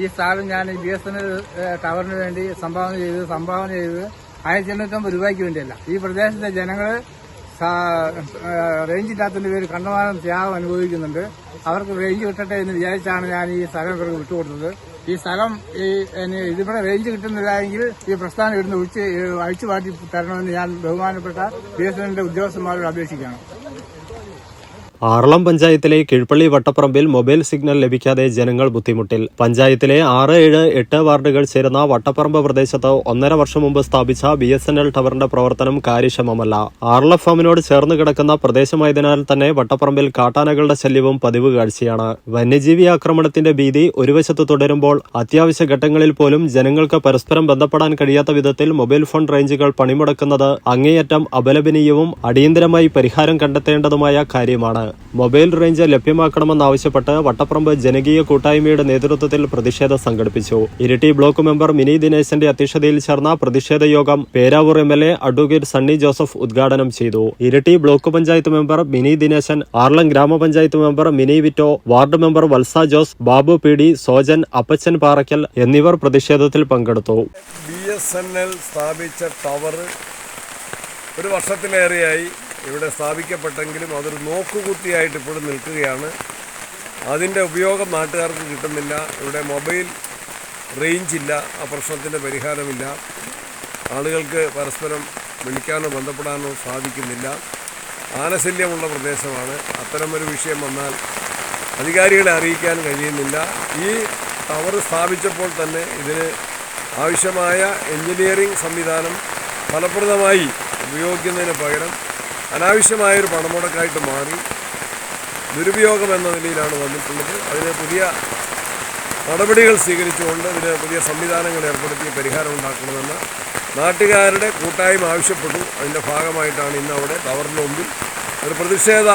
ഈ സ്ഥലം ഞാൻ ബി എസ് എൻ എൽ ടവറിന് വേണ്ടി സംഭാവന ചെയ്ത് സംഭാവന ചെയ്ത് ആയിരത്തി എണ്ണൂറ്റമ്പത് രൂപയ്ക്ക് വേണ്ടിയല്ല. ഈ പ്രദേശത്തെ ജനങ്ങൾ റേഞ്ച് ഇല്ലാത്തതിന്റെ പേര് കണ്ടമാനം ത്യാഗം അനുഭവിക്കുന്നുണ്ട്. അവർക്ക് റേഞ്ച് കിട്ടട്ടെ എന്ന് വിചാരിച്ചാണ് ഞാൻ ഈ സ്ഥലം ഇവർക്ക് വിട്ടുകൊടുത്തത്. ഈ സ്ഥലം ഈ ഇതിവിടെ റേഞ്ച് കിട്ടുന്നില്ലായെങ്കിൽ ഈ പ്രസ്ഥാനം ഇവിടുന്ന് ഒഴിച്ച് അഴിച്ചു മാറ്റി തരണമെന്ന് ഞാൻ ബഹുമാനപ്പെട്ട ബി എസ് എല്ലിന്റെ ഉദ്യോഗസ്ഥന്മാരോട് അപേക്ഷിക്കുകയാണ്. ആറളം പഞ്ചായത്തിലെ കീഴ്പള്ളി വട്ടപ്പറമ്പിൽ മൊബൈൽ സിഗ്നൽ ലഭിക്കാതെ ജനങ്ങൾ ബുദ്ധിമുട്ടിൽ. പഞ്ചായത്തിലെ ആറ് ഏഴ് എട്ട് വാർഡുകൾ ചേരുന്ന വട്ടപ്പറമ്പ് പ്രദേശത്ത് ഒന്നര വർഷം മുമ്പ് സ്ഥാപിച്ച ബി എസ് എൻ എൽ ടവറിന്റെ പ്രവർത്തനം കാര്യക്ഷമമല്ല. ആറള ഫാമിനോട് ചേർന്ന് കിടക്കുന്ന പ്രദേശമായതിനാൽ തന്നെ വട്ടപ്പറമ്പിൽ കാട്ടാനകളുടെ ശല്യവും പതിവ് കാഴ്ചയാണ്. വന്യജീവി ആക്രമണത്തിന്റെ ഭീതി ഒരു വശത്ത് തുടരുമ്പോൾ അത്യാവശ്യ ഘട്ടങ്ങളിൽ പോലും ജനങ്ങൾക്ക് പരസ്പരം ബന്ധപ്പെടാൻ കഴിയാത്ത വിധത്തിൽ മൊബൈൽ ഫോൺ റേഞ്ചുകൾ പണിമുടക്കുന്നത് അങ്ങേയറ്റം അപലപനീയവും അടിയന്തരമായി പരിഹാരം കണ്ടെത്തേണ്ടതുമായ കാര്യമാണ്. മൊബൈൽ റേഞ്ച് ലഭ്യമാക്കണമെന്നാവശ്യപ്പെട്ട് വട്ടപ്പറമ്പ് ജനകീയ കൂട്ടായ്മയുടെ നേതൃത്വത്തിൽ പ്രതിഷേധം സംഘടിപ്പിച്ചു. ഇരിട്ടി ബ്ലോക്ക് മെമ്പർ മിനി ദിനേശന്റെ അധ്യക്ഷതയിൽ ചേർന്ന പ്രതിഷേധ യോഗം Peravoor M L A advocate Sunny Joseph ഉദ്ഘാടനം ചെയ്തു. ഇരിട്ടി ബ്ലോക്ക് പഞ്ചായത്ത് മെമ്പർ മിനി ദിനേശൻ ആർലം ഗ്രാമപഞ്ചായത്ത് member Mini Vitto ward member Valsa Jose Babu P D Sojan Appachan Parakkal എന്നിവർ പ്രതിഷേധത്തിൽ പങ്കെടുത്തു. സ്ഥാപിച്ച ടവർ ഒരു വർഷത്തിലേറെയായി ഇവിടെ സ്ഥാപിക്കപ്പെട്ടെങ്കിലും അതൊരു നോക്കുകുത്തിയായിട്ട് ഇപ്പോഴും നിൽക്കുകയാണ്. അതിന്റെ ഉപയോഗം നാട്ടുകാർക്ക് കിട്ടുന്നില്ല. ഇവിടെ മൊബൈൽ റേഞ്ച് ഇല്ല ആ പ്രശ്നത്തിന്റെ പരിഹാരമില്ല. ആളുകൾക്ക് പരസ്പരം വിളിക്കാനോ ബന്ധപ്പെടാനോ സാധിക്കുന്നില്ല. ആനശല്യമുള്ള പ്രദേശമാണ്. അത്തരമൊരു വിഷയം വന്നാൽ അധികാരികളെ അറിയിക്കാൻ കഴിയുന്നില്ല. ഈ ടവർ സ്ഥാപിച്ചപ്പോൾ തന്നെ ഇതിന് ആവശ്യമായ എഞ്ചിനീയറിംഗ് സംവിധാനം ഫലപ്രദമായി ഉപയോഗിക്കുന്നതിന് പകരം അനാവശ്യമായൊരു പണമുടക്കായിട്ട് മാറി ദുരുപയോഗം എന്ന നിലയിലാണ് വന്നിട്ടുള്ളത്. അതിന് പുതിയ നടപടികൾ സ്വീകരിച്ചുകൊണ്ട് ഇതിന് പുതിയ സംവിധാനങ്ങൾ ഏർപ്പെടുത്തി പരിഹാരം ഉണ്ടാക്കണമെന്ന് നാട്ടുകാരുടെ കൂട്ടായ്മ ആവശ്യപ്പെട്ടു. അതിന്റെ ഭാഗമായിട്ടാണ് ഇന്ന് അവിടെ ടവറിന് മുമ്പിൽ ഒരു പ്രതിഷേധ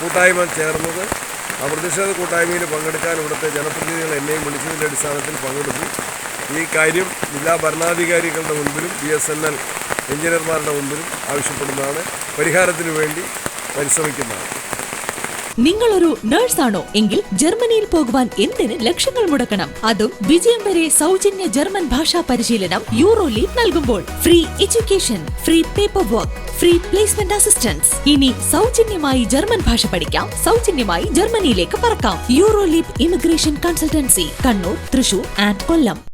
കൂട്ടായ്മ ചേർന്നത്. ആ പ്രതിഷേധ കൂട്ടായ്മയിൽ പങ്കെടുക്കാൻ ഇവിടുത്തെ ജനപ്രതിനിധികൾ എന്നെയും വിളിച്ചതിന്റെ അടിസ്ഥാനത്തിൽ പങ്കെടുത്തു. ഈ കാര്യം ജില്ലാ ഭരണാധികാരികളുടെ മുൻപിലും ബി എസ് എൻ എൽ എഞ്ചിനീയർമാരുടെ മുമ്പിലും ആവശ്യപ്പെടുന്നതാണ്. പരിഹാരത്തിന് വേണ്ടി പരിശ്രമിക്കുന്നതാണ്. നിങ്ങളൊരു നേഴ്സാണോ എങ്കിൽ ജർമ്മനിയിൽ പോകുവാൻ എന്തിന് ലക്ഷങ്ങൾ മുടക്കണം? അതും വിജയം വരെ സൗജന്യ ജർമ്മൻ ഭാഷാ പരിശീലനം യൂറോ ലീഗ് നൽകുമ്പോൾ. Free education free paper work free placement assistance ഇനി സൗജന്യമായി ജർമ്മൻ ഭാഷ പഠിക്കാം. സൗജന്യമായി ജർമ്മനിയിലേക്ക് പറക്കാം. Euro Leap immigration consultancy Kannur Thrissur and Kollam.